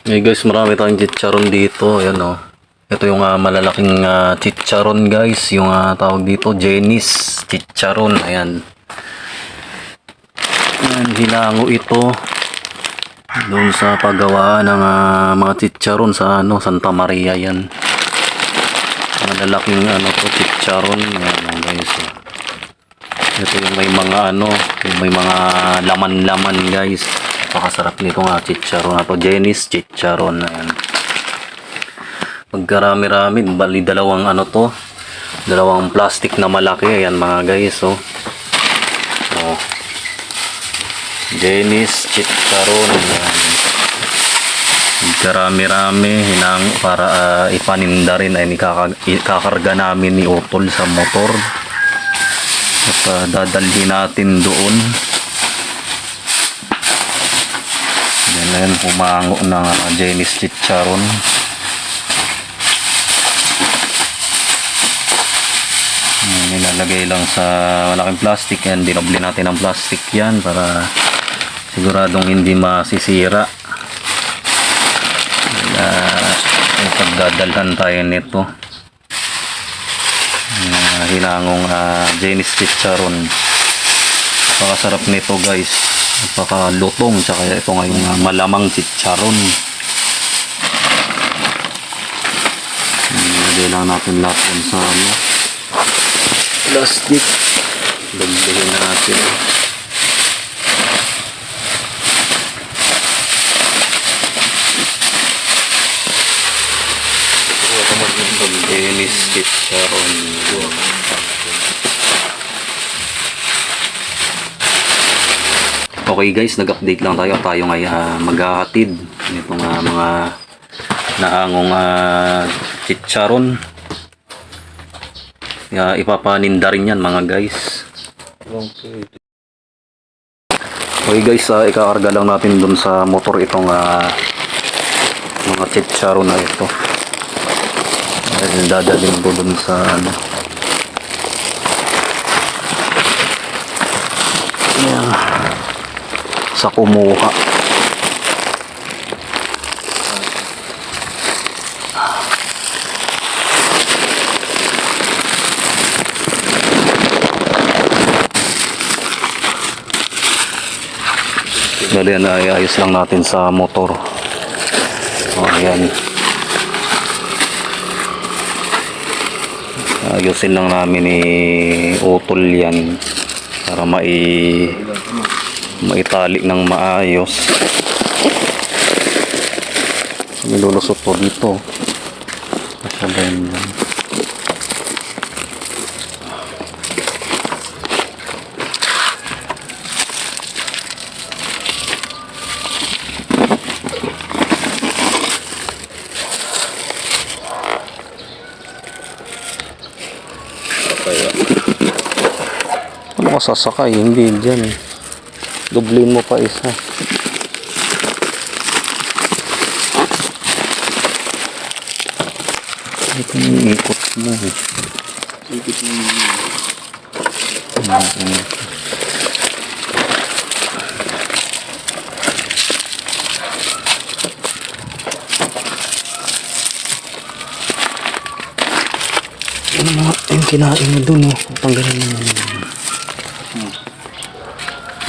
Hey guys, marami tayong chicharon dito. Ayan o. Ito yung ah, malalaking ah, chicharon guys. Yung ah, tawag dito, Jenis chicharon. Ayan. Ayan, hilango ito. Doon sa paggawa ng ah, mga chicharon sa ano, Santa Maria yan. Malalaking ano to, chicharon. Ayan o guys. oh. Ito yung may mga ano, yung may mga laman-laman guys. Napakasarap nito nga chicharon na to. Jenis chicharon. Ayan. Pagkarami-rami, bali dalawang ano to. Dalawang plastic na malaki. Ayan mga guys. Oh. Oh. Jenis chicharon. Ayan. Pagkarami-rami, hinang para ah, ipaninda rin ay ikaka- ikakarga namin ni Utol sa motor at uh, dadalhin natin doon yan na yun humango ng uh, Chicharon nilalagay lang sa malaking plastic yan dinoble natin ang plastic yan para siguradong hindi masisira. Uh, pagdadalhan tayo nito. Uh, hilangong uh, Jenis Chicharon napakasarap nito guys napakalutong tsaka ito nga yung uh, malamang chicharon nilagay lang natin lahat yan sa ano, plastic dagdahin natin Jenis Chicharon Okay guys, nag-update lang tayo. Tayo ngay uh, maghahatid nitong ah, mga naangong uh, chicharon. Ya, ipapaninda rin yan mga guys. Okay guys, uh, ikakarga lang natin dun sa motor itong ah, mga chicharon na ito. Dahil dadalhin ko dun sa ano. Ayan sa kumuha. Dali na ayos lang natin sa motor. O, ayan. Ayusin lang namin ni utol yan para mai maitali ng maayos. Nilulusot po dito. Masyadong yan ano ka sasakay hindi dyan Dublin mo pa isa. Ito yung ikot mo. Ikot mo. Ano mga yung kinain mo dun oh. Tanggalin mo.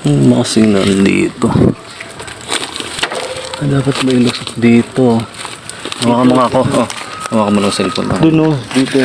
Ang masing nandito. Ah, dapat ba ilusot dito? Hawakan mo nga ako. Oh, hawakan mo ng cellphone. Oh. Doon oh, dito.